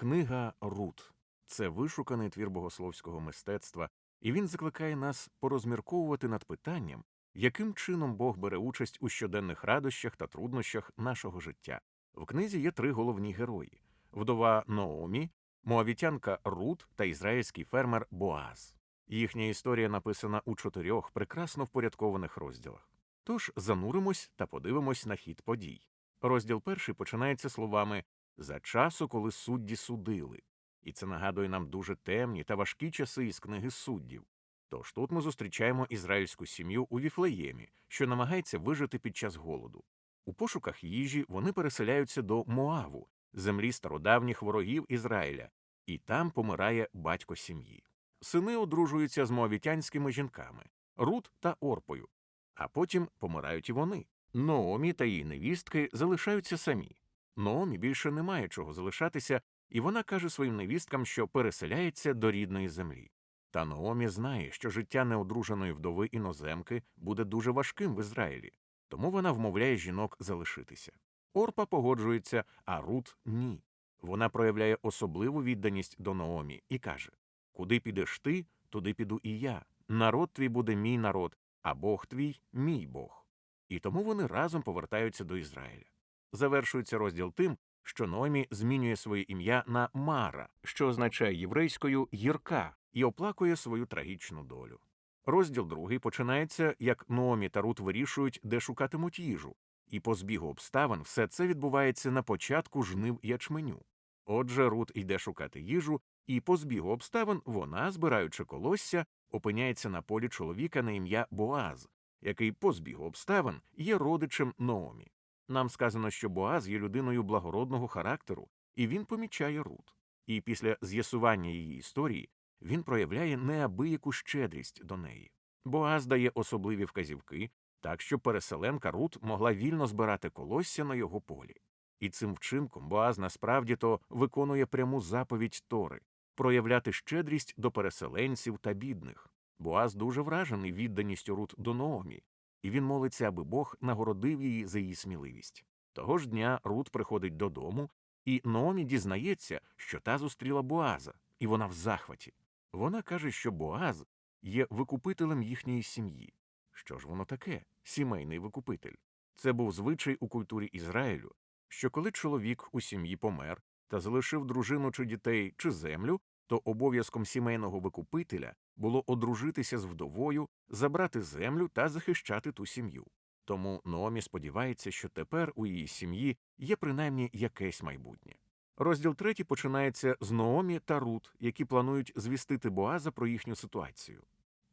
Книга Рут це вишуканий твір богословського мистецтва, і він закликає нас порозмірковувати над питанням, яким чином Бог бере участь у щоденних радощах та труднощах нашого життя. В книзі є три головні герої: вдова Ноомі, моавітянка Рут та ізраїльський фермер Боаз. Їхня історія написана у чотирьох прекрасно впорядкованих розділах. Тож зануримось та подивимось на хід подій. Розділ перший починається словами за часу, коли судді судили, і це нагадує нам дуже темні та важкі часи із книги суддів. Тож тут ми зустрічаємо ізраїльську сім'ю у Віфлеємі, що намагається вижити під час голоду. У пошуках їжі вони переселяються до Моаву, землі стародавніх ворогів Ізраїля, і там помирає батько сім'ї. Сини одружуються з моавітянськими жінками Рут та Орпою, а потім помирають і вони. Ноомі та її невістки залишаються самі. Ноомі більше не має чого залишатися, і вона каже своїм невісткам, що переселяється до рідної землі. Та Ноомі знає, що життя неодруженої вдови іноземки буде дуже важким в Ізраїлі, тому вона вмовляє жінок залишитися. Орпа погоджується, а Рут ні. Вона проявляє особливу відданість до Ноомі і каже Куди підеш ти, туди піду і я. Народ твій буде мій народ, а Бог твій мій Бог. І тому вони разом повертаються до Ізраїля. Завершується розділ тим, що Номі змінює своє ім'я на Мара, що означає єврейською гірка, і оплакує свою трагічну долю. Розділ другий починається, як Номі та Рут вирішують, де шукатимуть їжу, і по збігу обставин все це відбувається на початку жнив ячменю. Отже, Рут йде шукати їжу, і по збігу обставин вона, збираючи колосся, опиняється на полі чоловіка на ім'я Боаз, який по збігу обставин є родичем Ноомі. Нам сказано, що Боаз є людиною благородного характеру, і він помічає Рут. І після з'ясування її історії він проявляє неабияку щедрість до неї. Боаз дає особливі вказівки, так що переселенка Рут могла вільно збирати колосся на його полі. І цим вчинком Боаз насправді то виконує пряму заповідь Тори проявляти щедрість до переселенців та бідних. Боаз дуже вражений відданістю Рут до Ноомі, і він молиться, аби Бог нагородив її за її сміливість. Того ж дня Рут приходить додому, і Ноомі дізнається, що та зустріла Боаза, і вона в захваті. Вона каже, що Боаз є викупителем їхньої сім'ї. Що ж воно таке? Сімейний викупитель. Це був звичай у культурі Ізраїлю, що коли чоловік у сім'ї помер та залишив дружину чи дітей чи землю, то обов'язком сімейного викупителя було одружитися з вдовою, забрати землю та захищати ту сім'ю. Тому Номі сподівається, що тепер у її сім'ї є принаймні якесь майбутнє. Розділ третій починається з Ноомі та Рут, які планують звістити Боаза про їхню ситуацію.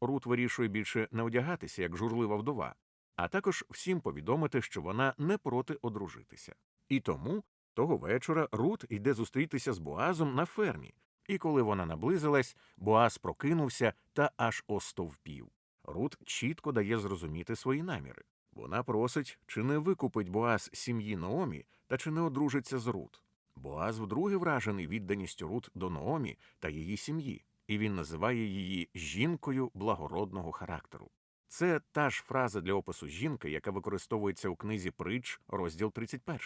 Рут вирішує більше не одягатися як журлива вдова, а також всім повідомити, що вона не проти одружитися. І тому того вечора Рут йде зустрітися з Боазом на фермі, і коли вона наблизилась, Боаз прокинувся та аж остовпів. Рут чітко дає зрозуміти свої наміри. Вона просить, чи не викупить Боаз сім'ї Наомі та чи не одружиться з Рут. Боаз вдруге вражений відданістю Рут до Наомі та її сім'ї, і він називає її жінкою благородного характеру. Це та ж фраза для опису жінки, яка використовується у книзі Притч, розділ 31.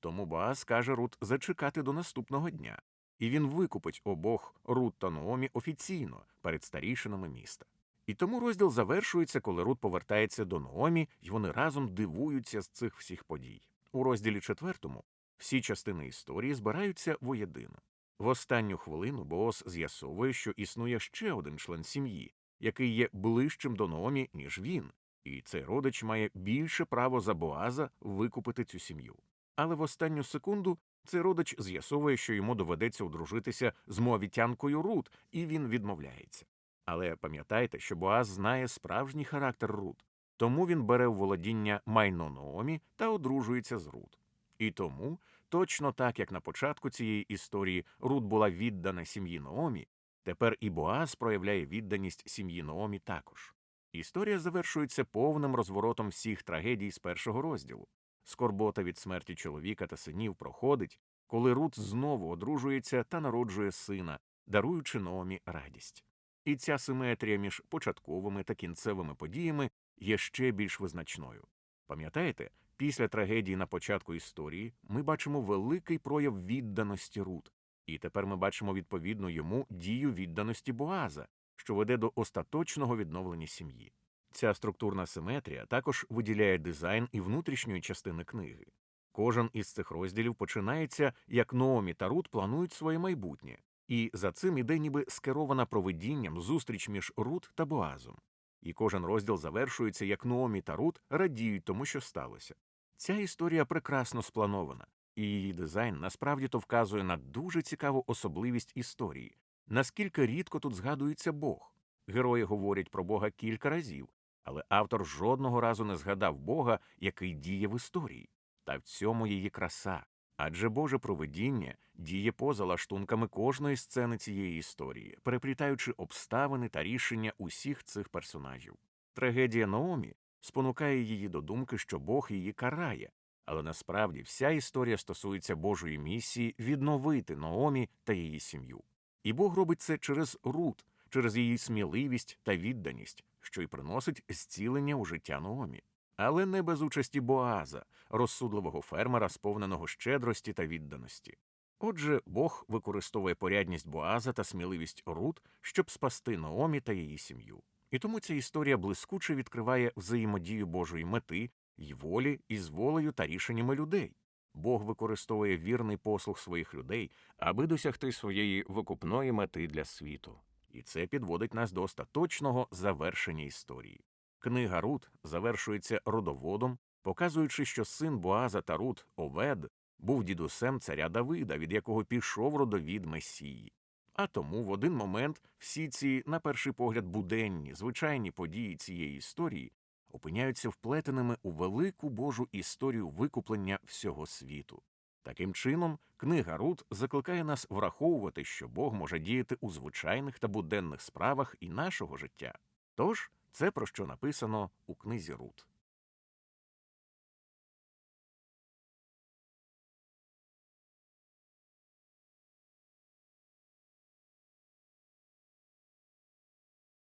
Тому Боаз каже Рут зачекати до наступного дня, і він викупить обох Рут та Наомі офіційно перед старішинами міста. І тому розділ завершується, коли Рут повертається до Наомі, і вони разом дивуються з цих всіх подій. У розділі четвертому всі частини історії збираються воєдино. В останню хвилину Боос з'ясовує, що існує ще один член сім'ї, який є ближчим до Наомі, ніж він, і цей родич має більше право за Боаза викупити цю сім'ю. Але в останню секунду цей родич з'ясовує, що йому доведеться одружитися з моавітянкою Рут, і він відмовляється. Але пам'ятайте, що Боаз знає справжній характер Рут, тому він бере у володіння майно Наомі та одружується з Рут. І тому, точно так як на початку цієї історії Рут була віддана сім'ї Наомі, тепер і Боаз проявляє відданість сім'ї Наомі також. Історія завершується повним розворотом всіх трагедій з першого розділу. Скорбота від смерті чоловіка та синів проходить, коли Рут знову одружується та народжує сина, даруючи Наомі радість. І ця симетрія між початковими та кінцевими подіями є ще більш визначною. Пам'ятаєте, після трагедії на початку історії ми бачимо великий прояв відданості Рут, І тепер ми бачимо відповідну йому дію відданості Боаза, що веде до остаточного відновлення сім'ї. Ця структурна симетрія також виділяє дизайн і внутрішньої частини книги. Кожен із цих розділів починається, як Наомі та Рут планують своє майбутнє, і за цим іде ніби скерована провидінням зустріч між Рут та Боазом. І кожен розділ завершується, як Наомі та Рут радіють тому, що сталося. Ця історія прекрасно спланована, і її дизайн насправді то вказує на дуже цікаву особливість історії, наскільки рідко тут згадується Бог. Герої говорять про Бога кілька разів, але автор жодного разу не згадав Бога, який діє в історії. Та в цьому її краса. Адже Боже провидіння діє поза лаштунками кожної сцени цієї історії, переплітаючи обставини та рішення усіх цих персонажів. Трагедія Наомі спонукає її до думки, що Бог її карає, але насправді вся історія стосується Божої місії відновити Наомі та її сім'ю. І Бог робить це через Рут, через її сміливість та відданість, що й приносить зцілення у життя Наомі. Але не без участі Боаза, розсудливого фермера, сповненого щедрості та відданості. Отже, Бог використовує порядність Боаза та сміливість Рут, щоб спасти Наомі та її сім'ю. І тому ця історія блискуче відкриває взаємодію Божої мети й волі із волею та рішеннями людей. Бог використовує вірний послуг своїх людей, аби досягти своєї викупної мети для світу. І це підводить нас до остаточного завершення історії. Книга Рут завершується родоводом, показуючи, що син Боаза та Рут Овед був дідусем царя Давида, від якого пішов родовід Месії. А тому в один момент всі ці, на перший погляд, буденні, звичайні події цієї історії опиняються вплетеними у велику Божу історію викуплення всього світу. Таким чином, книга Рут закликає нас враховувати, що Бог може діяти у звичайних та буденних справах і нашого життя. Тож, це про що написано у книзі Рут.